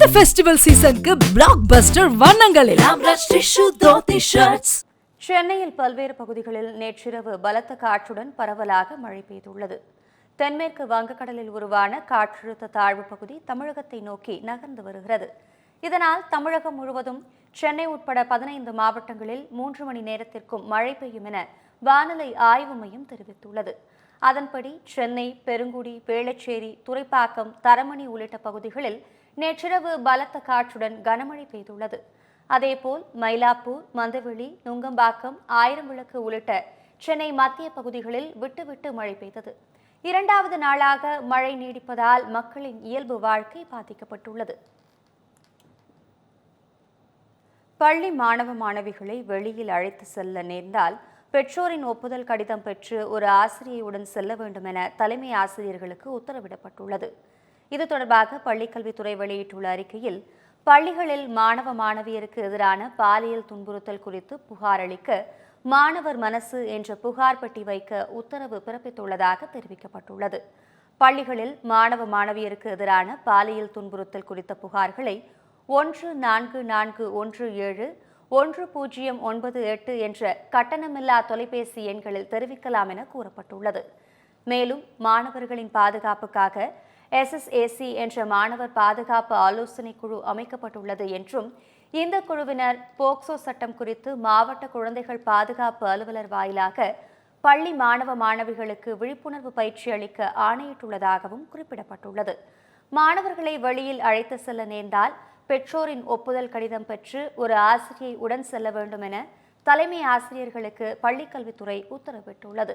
இந்த ஃபெஸ்டிவல் சீசனுக்கு பிளாக் பஸ்டர் வண்ணங்களில் சென்னையில் பல்வேறு பகுதிகளில் நேற்றிரவு பலத்த காற்றுடன் பரவலாக மழை பெய்துள்ளது. தென்மேற்கு வங்கக்கடலில் உருவான காற்றழுத்த தாழ்வு பகுதி தமிழகத்தை நோக்கி நகர்ந்து வருகிறது. இதனால் தமிழகம் முழுவதும் சென்னை உட்பட பதினைந்து மாவட்டங்களில் மூன்று மணி நேரத்திற்கும் மழை பெய்யும் என வானிலை ஆய்வு மையம் தெரிவித்துள்ளது. அதன்படி சென்னை பெருங்குடி வேளச்சேரி துறைப்பாக்கம் தரமணி உள்ளிட்ட பகுதிகளில் நேற்றிரவு பலத்த காற்றுடன் கனமழை பெய்துள்ளது. அதேபோல் மயிலாப்பூர் மந்தவெளி நுங்கம்பாக்கம் ஆயிரம்விளக்கு உள்ளிட்ட சென்னை மத்திய பகுதிகளில் விட்டு விட்டு மழை பெய்தது. இரண்டாவது நாளாக மழை நீடிப்பதால் மக்களின் இயல்பு வாழ்க்கை பாதிக்கப்பட்டுள்ளது. பள்ளி மாணவ மாணவிகளை வெளியில் அழைத்து செல்ல நேர்ந்தால் பெற்றோரின் ஒப்புதல் கடிதம் பெற்று ஒரு ஆசிரியையுடன் செல்ல வேண்டும் என தலைமை ஆசிரியர்களுக்கு உத்தரவிடப்பட்டுள்ளது. இது தொடர்பாக பள்ளிக்கல்வித்துறை வெளியிட்டுள்ள அறிக்கையில் பள்ளிகளில் மாணவ மாணவியருக்கு எதிரான பாலியல் துன்புறுத்தல் குறித்து புகார் அளிக்க மாணவர் மனசு என்ற புகார் பெட்டி வைக்க உத்தரவு பிறப்பித்துள்ளதாக தெரிவிக்கப்பட்டுள்ளது. பள்ளிகளில் மாணவ மாணவியருக்கு எதிரான பாலியல் துன்புறுத்தல் குறித்த புகார்களை ஒன்று நான்கு நான்கு ஒன்று ஏழு ஒன்று பூஜ்ஜியம் ஒன்பது எட்டு என்ற கட்டணமில்லா தொலைபேசி எண்களில் தெரிவிக்கலாம் என கூறப்பட்டுள்ளது. மேலும் மாணவர்களின் பாதுகாப்புக்காக எஸ்எஸ்ஏசி என்ற மாணவர் பாதுகாப்பு ஆலோசனை குழு அமைக்கப்பட்டுள்ளது என்றும் இந்த குழுவினர் போக்சோ சட்டம் குறித்து மாவட்ட குழந்தைகள் பாதுகாப்பு அலுவலர் வாயிலாக பள்ளி மாணவ மாணவிகளுக்கு விழிப்புணர்வு பயிற்சி அளிக்க ஆணையிட்டுள்ளதாகவும் குறிப்பிடப்பட்டுள்ளது. மாணவர்களை வெளியில் அழைத்து செல்ல நேர்ந்தால் பெற்றோரின் ஒப்புதல் கடிதம் பெற்று ஒரு ஆசிரியை உடன் செல்ல வேண்டும் என தலைமை ஆசிரியர்களுக்கு பள்ளிக்கல்வித்துறை உத்தரவிட்டுள்ளது.